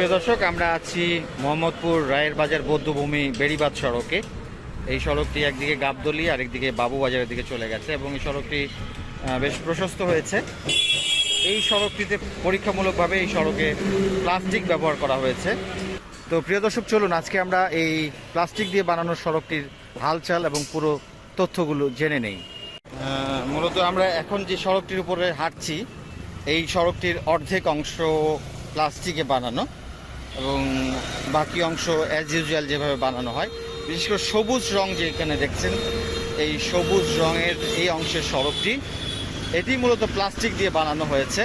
সুপ্রিয় দর্শক, আমরা আছি মোহাম্মদপুর রায়ের বাজার বৌদ্ধভূমি বেড়িবাদ সড়কে। এই সড়কটি একদিকে গাবদলি আরেকদিকে বাবুবাজারের দিকে চলে গেছে এবং এই সড়কটি বেশ প্রশস্ত হয়েছে। এই সড়কটিতে পরীক্ষামূলকভাবে এই সড়কে প্লাস্টিক ব্যবহার করা হয়েছে। তো প্রিয় দর্শক, চলুন আজকে আমরা এই প্লাস্টিক দিয়ে বানানো সড়কটির হালচাল এবং পুরো তথ্যগুলো জেনে নেই। মূলত আমরা এখন যে সড়কটির উপরে হাঁটছি, এই সড়কটির অর্ধেক অংশ প্লাস্টিকে বানানো। এবং বাকি অংশ অ্যাজ ইউজুয়াল যেভাবে বানানো হয়। বিশেষ করে সবুজ রং যে এখানে দেখছেন, এই সবুজ রঙের এই অংশের সড়কটি, এটি মূলত প্লাস্টিক দিয়ে বানানো হয়েছে।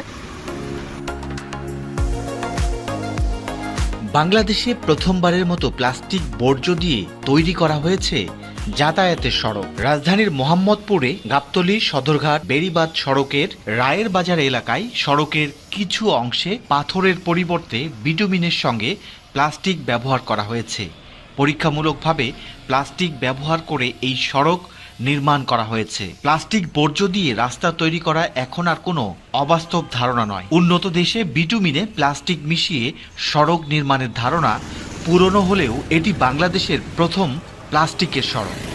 বাংলাদেশে প্রথমবারের মতো প্লাস্টিক বর্জ্য দিয়ে তৈরি করা হয়েছে যাতায়াতের সড়ক। রাজধানীর মোহাম্মদপুরে গাবতলী সদরঘাট বেড়িবাদ সড়কের রায়ের বাজার এলাকায় সড়কের কিছু অংশে পাথরের পরিবর্তে বিটুমিনের সঙ্গে প্লাস্টিক ব্যবহার করা হয়েছে। পরীক্ষামূলকভাবে প্লাস্টিক ব্যবহার করে এই সড়ক নির্মাণ করা হয়েছে। প্লাস্টিক বর্জ্য দিয়ে রাস্তা তৈরি করা এখন আর কোনো অবাস্তব ধারণা নয়। উন্নত দেশে বিটুমিনে প্লাস্টিক মিশিয়ে সড়ক নির্মাণের ধারণা পুরনো হলেও এটি বাংলাদেশের প্রথম প্লাস্টিকের সড়ক।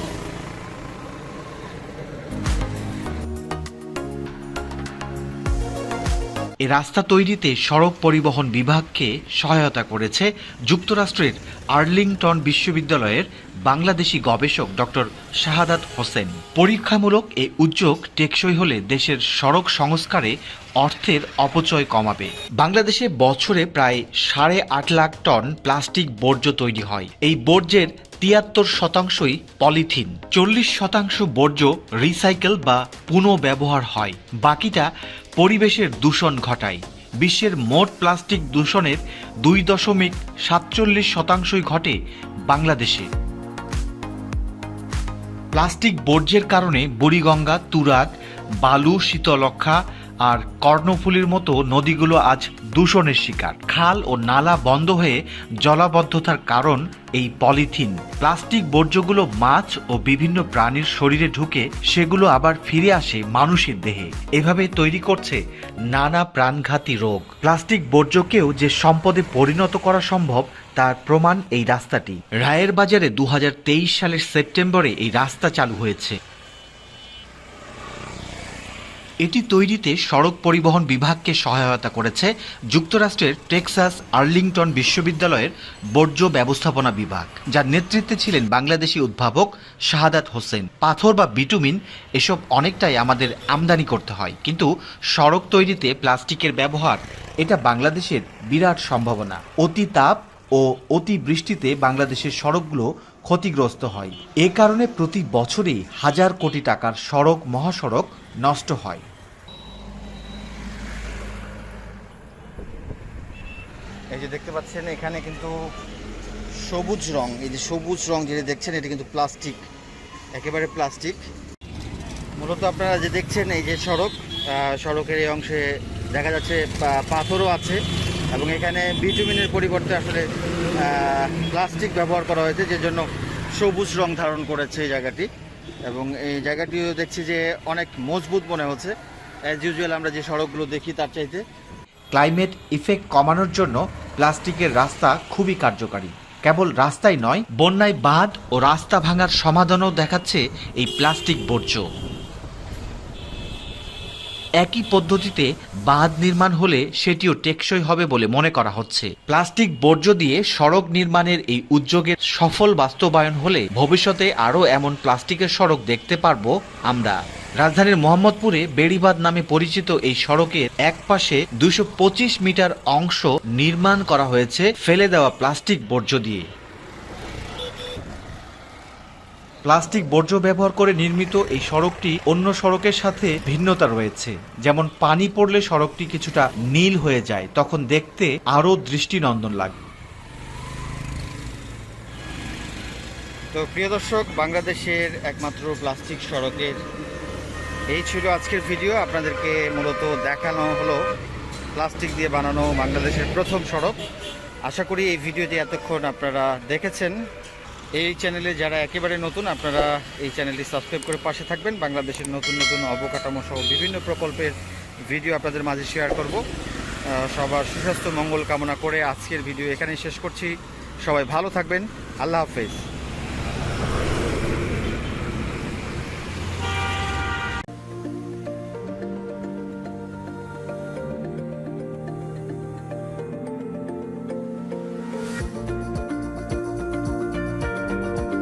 এ রাস্তা তৈরিতে সড়ক পরিবহন বিভাগকে সহায়তা করেছে যুক্তরাষ্ট্রের আর্লিংটন বিশ্ববিদ্যালয়ের বাংলাদেশি গবেষক ডক্টর শাহাদাত হোসেন। পরীক্ষামূলক এ উদ্যোগ টেকসই হলে দেশের সড়ক সংস্কারে অর্থের অপচয় কমাবে। বাংলাদেশে বছরে প্রায় সাড়ে আট লাখ টন প্লাস্টিক বর্জ্য তৈরি হয়। এই বর্জ্যের তিয়াত্তর শতাংশই পলিথিন। চল্লিশ শতাংশ বর্জ্য রিসাইকেল বা পুনঃব্যবহার হয়। বাকিটা পরিবেশের দূষণ ঘটায়। বিশ্বের মোট প্লাস্টিক দূষণের দুই দশমিক সাতচল্লিশ শতাংশই ঘটে বাংলাদেশে। প্লাস্টিক বর্জ্যের কারণে বুড়িগঙ্গা, তুরাগ, বালু শীতলক্ষা আর কর্ণফুলির মতো নদীগুলো আজ দূষণের শিকার। খাল ও নালা বন্ধ হয়ে জলাবদ্ধতার কারণ এই পলিথিন। প্লাস্টিক বর্জ্যগুলো মাছ ও বিভিন্ন প্রাণীর শরীরে ঢুকে সেগুলো আবার ফিরে আসে মানুষের দেহে। এভাবে তৈরি করছে নানা প্রাণঘাতী রোগ। প্লাস্টিক বর্জ্যকেও যে সম্পদে পরিণত করা সম্ভব, তার প্রমাণ এই রাস্তাটি। রায়ের বাজারে দু হাজার তেইশ সালের সেপ্টেম্বরে এই রাস্তা চালু হয়েছে। এটি তৈরিতে সড়ক পরিবহন বিভাগকে সহায়তা করেছে যুক্তরাষ্ট্রের টেক্সাস আর্লিংটন বিশ্ববিদ্যালয়ের বর্জ্য ব্যবস্থাপনা বিভাগ, যার নেতৃত্বে ছিলেন বাংলাদেশি উদ্ভাবক শাহাদাত হোসেন। পাথর বা বিটুমিন, এসব অনেকটাই আমাদের আমদানি করতে হয়, কিন্তু সড়ক তৈরিতে প্লাস্টিকের ব্যবহার, এটা বাংলাদেশের বিরাট সম্ভাবনা। অতি তাপ ও অতি বৃষ্টিতে বাংলাদেশের সড়কগুলো ক্ষতিগ্রস্ত হয়। এ কারণে প্রতি বছরই হাজার কোটি টাকার সড়ক, মহাসড়ক নষ্ট হয় এই যে দেখতে পাচ্ছেন, এখানে কিন্তু সবুজ রং, এই যে সবুজ রং যেটা দেখছেন, এটা কিন্তু প্লাস্টিক, একেবারে প্লাস্টিক। মূলত আপনারা যে দেখছেন, এই যে সড়ক সড়কের এই অংশে দেখা যাচ্ছে পাথরও আছে, এবং এখানে বিটুমিনের পরিবর্তে আসলে প্লাস্টিক ব্যবহার করা হয়েছে, যে জন্য সবুজ রং ধারণ করেছে এই জায়গাটি। এবং এই জায়গাটিও দেখছি যে অনেক মজবুত মনে হচ্ছে। অ্যাজ ইউজুয়াল আমরা যে সড়কগুলো দেখি তার চাইতে ক্লাইমেট ইফেক্ট কমানোর জন্য প্লাস্টিকের রাস্তা খুবই কার্যকারী। কেবল রাস্তাই নয়, বন্যায় বাঁধ ও রাস্তা ভাঙার সমাধানও দেখাচ্ছে এই প্লাস্টিক বর্জ্য। একই পদ্ধতিতে বাঁধ নির্মাণ হলে সেটিও টেকসই হবে বলে মনে করা হচ্ছে। প্লাস্টিক বর্জ্য দিয়ে সড়ক নির্মাণের এই উদ্যোগের সফল বাস্তবায়ন হলে ভবিষ্যতে আরও এমন প্লাস্টিকের সড়ক দেখতে পারব আমরা। রাজধানীর মোহাম্মদপুরে বেড়িবাদ নামে পরিচিত এই সড়কের এক পাশে দুশো মিটার অংশ নির্মাণ করা হয়েছে ফেলে দেওয়া প্লাস্টিক বর্জ্য দিয়ে। প্লাস্টিক বর্জ্য ব্যবহার করে নির্মিত এই সড়কটি অন্য সড়কের সাথে ভিন্নতা রয়েছে। যেমন পানি পড়লে সড়কটি কিছুটা নীল হয়ে যায়, তখন দেখতে আরও দৃষ্টিনন্দন লাগে। তো প্রিয় দর্শক, বাংলাদেশের একমাত্র প্লাস্টিক সড়কের এই ছিল আজকের ভিডিও। আপনাদেরকে মূলত দেখানো হলো প্লাস্টিক দিয়ে বানানো বাংলাদেশের প্রথম সড়ক। আশা করি এই ভিডিওটি এতক্ষণ আপনারা দেখেছেন। এই চ্যানেলে যারা একেবারে নতুন, আপনারা এই চ্যানেলটি সাবস্ক্রাইব করে পাশে থাকবেন। বাংলাদেশের নতুন নতুন অবকাঠামো সহ বিভিন্ন প্রকল্পের ভিডিও আপনাদের মাঝে শেয়ার করব। সবার সুস্বাস্থ্য, মঙ্গল কামনা করে আজকের ভিডিও এখানেই শেষ করছি। সবাই ভালো থাকবেন। আল্লাহ হাফেজ।